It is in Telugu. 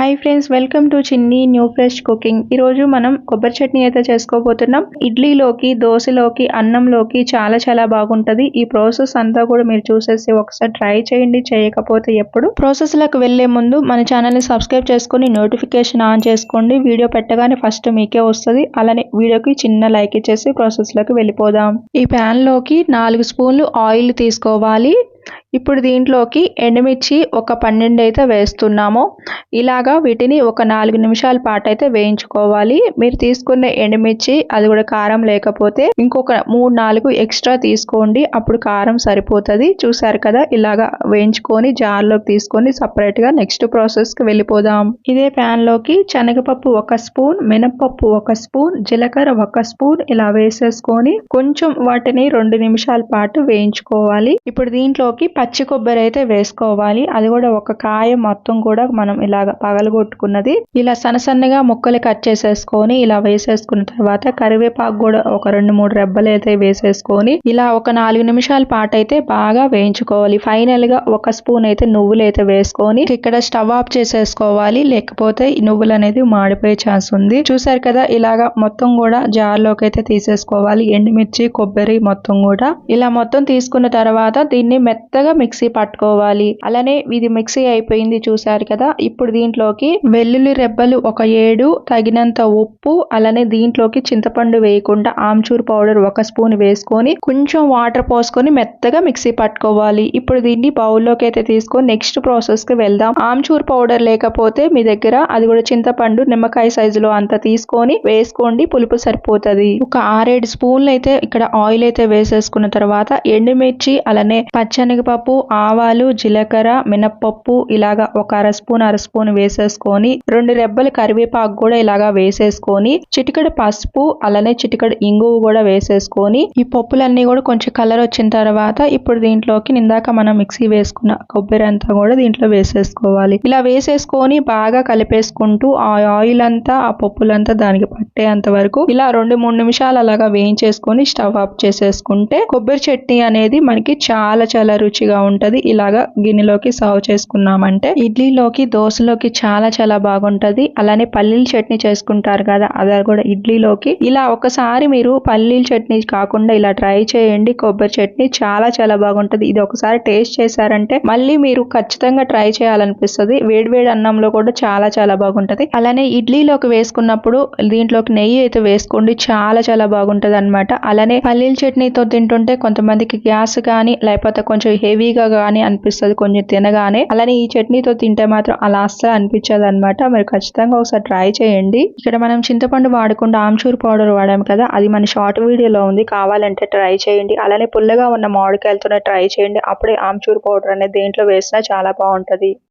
Hi friends welcome to Chinni new fresh cooking ఈరోజు మనం కొబ్బరి చట్నీ అయితే చేసుకోబోతున్నాం. ఇడ్లీలోకి దోశలోకి అన్నంలోకి చాలా చాలా బాగుంటుంది. ఈ ప్రాసెస్ అంతా కూడా మీరు చూసేసి ఒకసారి ట్రై చేయండి చేయకపోతే ఎప్పుడు. ప్రాసెస్లకు వెళ్ళే ముందు మన ఛానల్ని సబ్స్క్రైబ్ చేసుకొని నోటిఫికేషన్ ఆన్ చేసుకోండి. వీడియో పెట్టగానే ఫస్ట్ మీకే వస్తుంది. అలానే వీడియోకి చిన్న లైక్ ఇచ్చేసి ప్రాసెస్లోకి వెళ్ళిపోదాం. ఈ ప్యాన్లోకి నాలుగు స్పూన్లు ఆయిల్ తీసుకోవాలి. ఇప్పుడు దీంట్లోకి ఎండుమిర్చి ఒక పన్నెండు అయితే వేస్తున్నాము. ఇలాగా వీటిని ఒక నాలుగు నిమిషాల పాటు అయితే వేయించుకోవాలి. మీరు తీసుకున్న ఎండుమిర్చి అది కూడా కారం లేకపోతే ఇంకొక మూడు నాలుగు ఎక్స్ట్రా తీసుకోండి. అప్పుడు కారం సరిపోతుంది. చూసారు కదా ఇలాగా వేయించుకొని జార్లోకి తీసుకొని సపరేట్గా నెక్స్ట్ ప్రాసెస్కి వెళ్ళిపోదాం. ఇదే ప్యాన్లోకి శనగపప్పు ఒక స్పూన్ మినపప్పు ఒక స్పూన్ జీలకర్ర ఒక స్పూన్ ఇలా వేసేసుకొని కొంచెం వాటిని రెండు నిమిషాల పాటు వేయించుకోవాలి. ఇప్పుడు దీంట్లోకి పచ్చి కొబ్బరి అయితే వేసుకోవాలి. అది కూడా ఒక కాయ మొత్తం కూడా మనం ఇలా పగలగొట్టుకున్నది. ఇలా సన్నసన్నగా ముక్కలు కట్ చేసేసుకొని ఇలా వేసేసుకున్న తర్వాత కరివేపాకు కూడా ఒక రెండు మూడు రెబ్బలు అయితే వేసేసుకొని ఇలా ఒక నాలుగు నిమిషాల పాటు అయితే బాగా వేయించుకోవాలి. ఫైనల్గా ఒక స్పూన్ అయితే నువ్వులు అయితే వేసుకొని ఇక్కడ స్టవ్ ఆఫ్ చేసేసుకోవాలి. లేకపోతే నువ్వులు అనేది మాడిపోయే ఛాన్స్ ఉంది. చూసారు కదా ఇలాగా మొత్తం కూడా జార్లోకి అయితే తీసేసుకోవాలి. ఎండుమిర్చి కొబ్బరి మొత్తం కూడా. ఇలా మొత్తం తీసుకున్న తర్వాత దీన్ని మెత్తగా మిక్సీ పట్టుకోవాలి. అలానే ఇది మిక్సీ అయిపోయింది చూసారు కదా? ఇప్పుడు దీంట్లోకి వెల్లుల్లి రెబ్బలు ఒక ఏడు తగినంత ఉప్పు అలానే దీంట్లోకి చింతపండు వేయకుండా ఆమ్చూర్ పౌడర్ ఒక స్పూన్ వేసుకొని కొంచెం వాటర్ పోసుకొని మెత్తగా మిక్సీ పట్టుకోవాలి. ఇప్పుడు దీన్ని బౌల్లోకి అయితే తీసుకొని నెక్స్ట్ ప్రాసెస్కి వెళ్దాం. ఆమ్చూర్ పౌడర్ లేకపోతే మీ దగ్గర అది కూడా చింతపండు నిమ్మకాయ సైజులో అంత తీసుకొని వేసుకోండి పులుపు సరిపోతుంది. ఒక ఆరేడు స్పూన్లు అయితే ఇక్కడ ఆయిల్ అయితే వేసేసుకున్న తర్వాత ఎండుమిర్చి అలానే పచ్చనగపప్పు ఆవాలు జీలకర్ర మినప్పప్పు ఇలాగా ఒక అర స్పూన్ అర స్పూన్ వేసేసుకొని రెండు రెబ్బలు కరివేపాకు కూడా ఇలాగా వేసేసుకొని చిటికడు పసుపు అలానే చిటికడు ఇంగువ కూడా వేసేసుకొని ఈ పప్పులన్నీ కూడా కొంచెం కలర్ వచ్చిన తర్వాత ఇప్పుడు దీంట్లోకి ఇందాక మనం మిక్సీ వేసుకున్న కొబ్బరి అంతా కూడా దీంట్లో వేసేసుకోవాలి. ఇలా వేసేసుకొని బాగా కలిపేసుకుంటూ ఆ ఆయిల్ అంతా ఆ పప్పులంతా దానికి పట్టేంత వరకు ఇలా రెండు మూడు నిమిషాలు అలాగా వేయించేసుకొని స్టవ్ ఆఫ్ చేసేసుకుంటే కొబ్బరి చట్నీ అనేది మనకి చాలా చాలా రుచిగా ఉంటుంది. ఇలాగా గిన్నెలోకి సర్వ్ చేసుకున్నామంటే ఇడ్లీలోకి దోశలోకి చాలా చాలా బాగుంటది. అలానే పల్లీల చట్నీ చేసుకుంటారు కదా అదే కూడా ఇడ్లీలోకి. ఇలా ఒకసారి మీరు పల్లీల చట్నీ కాకుండా ఇలా ట్రై చేయండి. కొబ్బరి చట్నీ చాలా చాలా బాగుంటుంది. ఇది ఒకసారి టేస్ట్ చేశారంటే మళ్ళీ మీరు ఖచ్చితంగా ట్రై చేయాలనిపిస్తుంది. వేడివేడి అన్నంలో కూడా చాలా చాలా బాగుంటది. అలానే ఇడ్లీలోకి వేసుకున్నప్పుడు దీంట్లోకి నెయ్యి అయితే వేసుకోండి. చాలా చాలా బాగుంటుంది అనమాట అలానే పల్లీల చట్నీతో తింటుంటే కొంతమందికి గ్యాస్ కానీ లేకపోతే కొంచెం హెవీ హెవీగా కానీ అనిపిస్తుంది కొంచెం తినగానే. అలానే ఈ చట్నీతో తింటే మాత్రం అలా అస్సలు అనిపించదు అనమాట మీరు ఖచ్చితంగా ఒకసారి ట్రై చేయండి. ఇక్కడ మనం చింతపండు వాడకుండా ఆమ్చూర్ పౌడర్ వాడాం కదా అది మన షార్ట్ వీడియోలో ఉంది. కావాలంటే ట్రై చేయండి. అలానే పుల్లగా ఉన్న మామిడికాయలతోనే ట్రై చేయండి. అప్పుడే ఆమ్చూర్ పౌడర్ అనేది దేంట్లో వేసినా చాలా బాగుంటది.